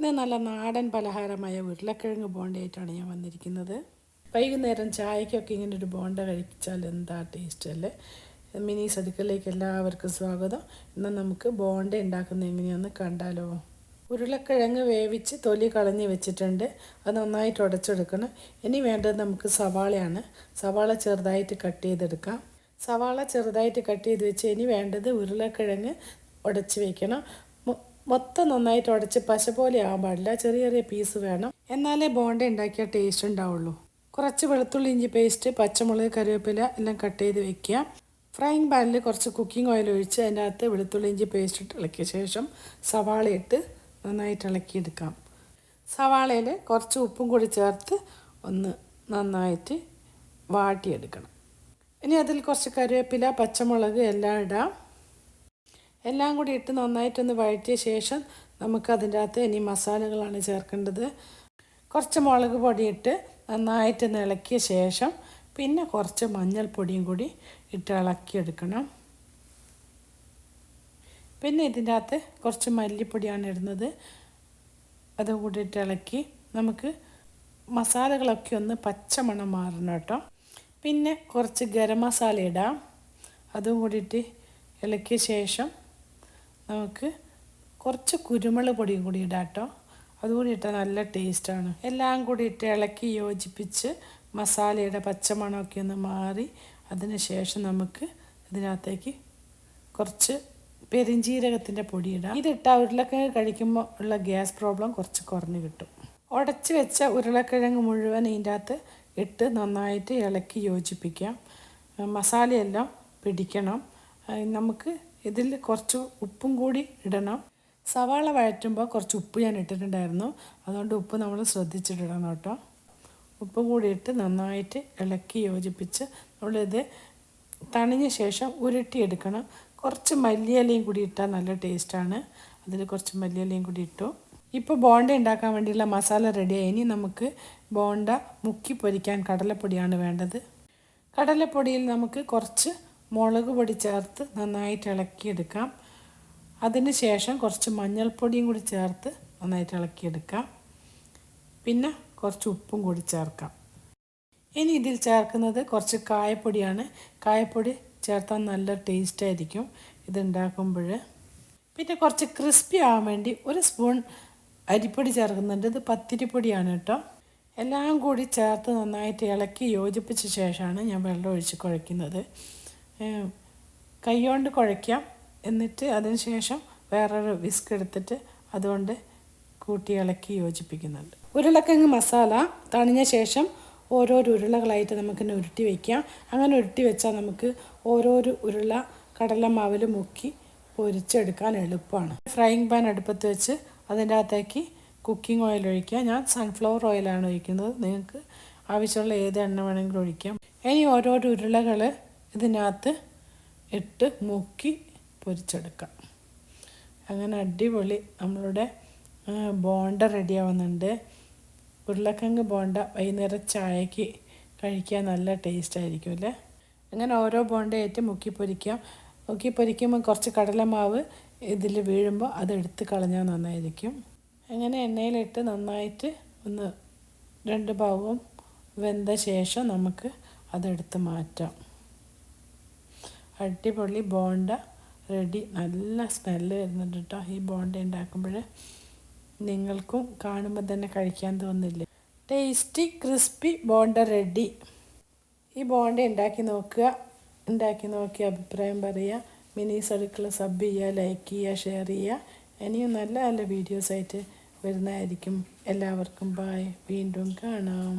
ഇന്ന് നല്ല നാടൻ പലഹാരമായ ഉരുളക്കിഴങ്ങ് ബോണ്ടയായിട്ടാണ് ഞാൻ വന്നിരിക്കുന്നത്. വൈകുന്നേരം ചായക്കൊക്കെ ഇങ്ങനെ ഒരു ബോണ്ട കഴിച്ചാൽ എന്താ ടേസ്റ്റ് അല്ലേ? മിനീസ് അടുക്കളയിലേക്ക് എല്ലാവർക്കും സ്വാഗതം. ഇന്ന് നമുക്ക് ബോണ്ട ഉണ്ടാക്കുന്നത് എങ്ങനെയാണെന്ന് കണ്ടാലോ? ഉരുളക്കിഴങ്ങ് വേവിച്ച് തൊലി കളഞ്ഞ് വെച്ചിട്ടുണ്ട്. അത് നന്നായിട്ട് ഉടച്ചെടുക്കണം. ഇനി വേണ്ടത് നമുക്ക് സവാളയാണ്. സവാള ചെറുതായിട്ട് കട്ട് ചെയ്തെടുക്കാം. സവാള ചെറുതായിട്ട് കട്ട് ചെയ്ത് വെച്ച് ഇനി വേണ്ടത് ഉരുളക്കിഴങ്ങ് ഉടച്ച് വെക്കണം. മൊ- മൊത്തം നന്നായിട്ട് ഉടച്ച് പശ പോലെ ആവാൻ പാടില്ല ചെറിയ ചെറിയ പീസ് വേണം. എന്നാലേ ബോണ്ട ഉണ്ടാക്കിയ ടേസ്റ്റ് ഉണ്ടാവുള്ളൂ. കുറച്ച് വെളുത്തുള്ളി ഇഞ്ചി പേസ്റ്റ് പച്ചമുളക് കറിവേപ്പില എല്ലാം കട്ട് ചെയ്ത് വെക്കുക. ഫ്രൈങ് പാനിൽ കുറച്ച് കുക്കിംഗ് ഓയിൽ ഒഴിച്ച് അതിനകത്ത് വെളുത്തുള്ളി ഇഞ്ചി പേസ്റ്റ് ഇട്ട് ഇളക്കിയ ശേഷം സവാള ഇട്ട് നന്നായിട്ട് ഇളക്കിയെടുക്കാം സവാളയിൽ കുറച്ച് ഉപ്പും കൂടി ചേർത്ത് ഒന്ന് നന്നായിട്ട് വാട്ടിയെടുക്കണം. ഇനി അതിൽ കുറച്ച് കറിവേപ്പില പച്ചമുളക് എല്ലാം ഇടാം. എല്ലാം കൂടി ഇട്ട് നന്നായിട്ടൊന്ന് വഴറ്റിയ ശേഷം നമുക്ക് അതിന്റെ അകത്ത് ഇനി മസാലകളാണ് ചേർക്കേണ്ടത്. കുറച്ച് മുളക് ഇട്ട് നന്നായിട്ട് ഇളക്കിയ ശേഷം പിന്നെ കുറച്ച് മഞ്ഞൾപ്പൊടിയും കൂടി ഇട്ട് ഇളക്കിയെടുക്കണം. പിന്നെ ഇതിന്റെ അകത്ത് കുറച്ച് മല്ലിപ്പൊടിയാണ് ഇടുന്നത്. അതും കൂടി ഇട്ട് ഇളക്കി നമുക്ക് മസാലകളൊക്കെ ഒന്ന് പച്ചമണം മാറണം കേട്ടോ. പിന്നെ കുറച്ച് ഗരം മസാല ഇടാം. അതും കൂടിയിട്ട് ഇളക്കിയ ശേഷം നമുക്ക് കുറച്ച് കുരുമുളക് പൊടിയും കൂടി ഇടാം കേട്ടോ. അതുകൂടി ഇട്ടാൽ നല്ല ടേസ്റ്റാണ് എല്ലാം കൂടി ഇട്ട് ഇളക്കി യോജിപ്പിച്ച് മസാലയുടെ പച്ചമണമൊക്കെ ഒന്ന് മാറി അതിന് ശേഷം നമുക്ക് ഇതിനകത്തേക്ക് കുറച്ച് പെരിഞ്ജീരകത്തിന്റെ പൊടി ഇടാം. ഇതിട്ടാൽ ഉരുളക്കിഴങ്ങ് കഴിക്കുമ്പോൾ ഉള്ള ഗ്യാസ് പ്രോബ്ലം കുറച്ച് കുറഞ്ഞു കിട്ടും. ഉടച്ച് വെച്ച ഉരുളക്കിഴങ്ങ് മുഴുവൻ ഇതിന്റെ അകത്ത് ഇട്ട് നന്നായിട്ട് ഇളക്കി യോജിപ്പിക്കാം. മസാലയെല്ലാം പിടിക്കണം. നമുക്ക് ഇതിൽ കുറച്ച് ഉപ്പും കൂടി ഇടണം. സവാള വഴറ്റുമ്പോൾ കുറച്ച് ഉപ്പ് ഞാൻ ഇട്ടിട്ടുണ്ടായിരുന്നു. അതുകൊണ്ട് ഉപ്പ് നമ്മൾ ശ്രദ്ധിച്ചിട്ടിടണം കേട്ടോ. ഉപ്പ് കൂടി ഇട്ട് നന്നായിട്ട് ഇളക്കി യോജിപ്പിച്ച് നമ്മളിത് തണിഞ്ഞ ശേഷം ഉരുട്ടിയെടുക്കണം കുറച്ച് മല്ലിയലയും കൂടി ഇട്ടാൽ നല്ല ടേസ്റ്റാണ് അതിൽ കുറച്ച് മല്ലിയലയും കൂടി ഇട്ടു. ഇപ്പോൾ ബോണ്ട ഉണ്ടാക്കാൻ വേണ്ടിയുള്ള മസാല റെഡിയായി ഇനി നമുക്ക് ബോണ്ട മുക്കി പൊരിക്കാൻ കടലപ്പൊടിയാണ് വേണ്ടത്. കടലപ്പൊടിയിൽ നമുക്ക് കുറച്ച് മുളക് പൊടി ചേർത്ത് നന്നായിട്ട് ഇളക്കിയെടുക്കാം. അതിന് ശേഷം കുറച്ച് മഞ്ഞൾപ്പൊടിയും കൂടി ചേർത്ത് നന്നായിട്ട് ഇളക്കിയെടുക്കാം. പിന്നെ കുറച്ച് ഉപ്പും കൂടി ചേർക്കാം. ഇനി ഇതിൽ ചേർക്കുന്നത് കുറച്ച് കായപ്പൊടിയാണ്. കായപ്പൊടി ചേർത്താൽ നല്ല ടേസ്റ്റ് ആയിരിക്കും ഇതുണ്ടാക്കുമ്പോൾ. പിന്നെ കുറച്ച് ക്രിസ്പി ആവാൻ വേണ്ടി ഒരു സ്പൂൺ അരിപ്പൊടി ചേർക്കുന്നുണ്ട്. ഇത് പത്തിരിപ്പൊടിയാണ് കേട്ടോ. എല്ലാം കൂടി ചേർത്ത് നന്നായിട്ട് ഇളക്കി യോജിപ്പിച്ച ശേഷമാണ് ഞാൻ വെള്ളം ഒഴിച്ച് കുഴയ്ക്കുന്നത്. കൈകൊണ്ട് കുഴയ്ക്കാം. എന്നിട്ട് അതിന് ശേഷം വേറൊരു വിസ്ക് എടുത്തിട്ട് അതുകൊണ്ട് കൂട്ടി ഇളക്കി യോജിപ്പിക്കുന്നുണ്ട്. ഉരുളക്കിഴങ്ങ് മസാല തണിഞ്ഞ ശേഷം ഓരോരോ ഉരുളകളായിട്ട് നമുക്കിങ്ങനെ ഉരുട്ടി വയ്ക്കാം അങ്ങനെ ഉരുട്ടി വെച്ചാൽ നമുക്ക് ഓരോരോ ഉരുള കടലമാവിൽ മുക്കി പൊരിച്ചെടുക്കാൻ എളുപ്പമാണ്. ഫ്രൈയിങ് പാൻ അടുപ്പത്ത് വെച്ച് അതിന്റെ അകത്തേക്ക് കുക്കിംഗ് ഓയിൽ ഒഴിക്കുക. ഞാൻ സൺഫ്ലവർ ഓയിലാണ് ഒഴിക്കുന്നത്. നിങ്ങൾക്ക് ആവശ്യമുള്ള ഏത് എണ്ണ വേണമെങ്കിലും ഒഴിക്കാം. ഇനി ഓരോരോ ഉരുളകൾ ഇതിനകത്ത് ഇട്ട് മുക്കി പൊരിച്ചെടുക്കാം. അങ്ങനെ അടിപൊളി നമ്മളുടെ ബോണ്ട റെഡിയാവുന്നുണ്ട്. ഉരുളക്കിഴങ്ങ് ബോണ്ട വൈകുന്നേരം ചായക്ക് കഴിക്കാൻ നല്ല ടേസ്റ്റ് ആയിരിക്കും അല്ലേ? അങ്ങനെ ഓരോ ബോണ്ടയായിട്ട് മുക്കി പൊരിക്കാം. മുക്കി പൊരിക്കുമ്പോൾ കുറച്ച് കടലമാവ് ഇതിൽ വീഴുമ്പോൾ അതെടുത്ത് കളഞ്ഞാൽ നന്നായിരിക്കും. അങ്ങനെ എണ്ണയിലിട്ട് നന്നായിട്ട് ഒന്ന് രണ്ട് ഭാഗവും വെന്ത ശേഷം നമുക്ക് അതെടുത്ത് മാറ്റാം. അടിപൊളി ബോണ്ട റെഡി നല്ല സ്മെല്ല് വരുന്നുണ്ട് കേട്ടോ ഈ ബോണ്ട ഉണ്ടാക്കുമ്പോൾ നിങ്ങൾക്കും കാണുമ്പോൾ തന്നെ കഴിക്കാൻ തോന്നില്ലേ? ടേസ്റ്റി ക്രിസ്പി ബോണ്ട റെഡി ഈ ബോണ്ട ഉണ്ടാക്കി നോക്കുക. ഉണ്ടാക്കി നോക്കി അഭിപ്രായം പറയുക മിനി സർക്കിൾ സബ് ചെയ്യുക ലൈക്ക് ചെയ്യുക ഷെയർ ചെയ്യുക. ഇനിയും നല്ല നല്ല വീഡിയോസായിട്ട് വരുന്നതായിരിക്കും. എല്ലാവർക്കും ബായ് വീണ്ടും കാണാം.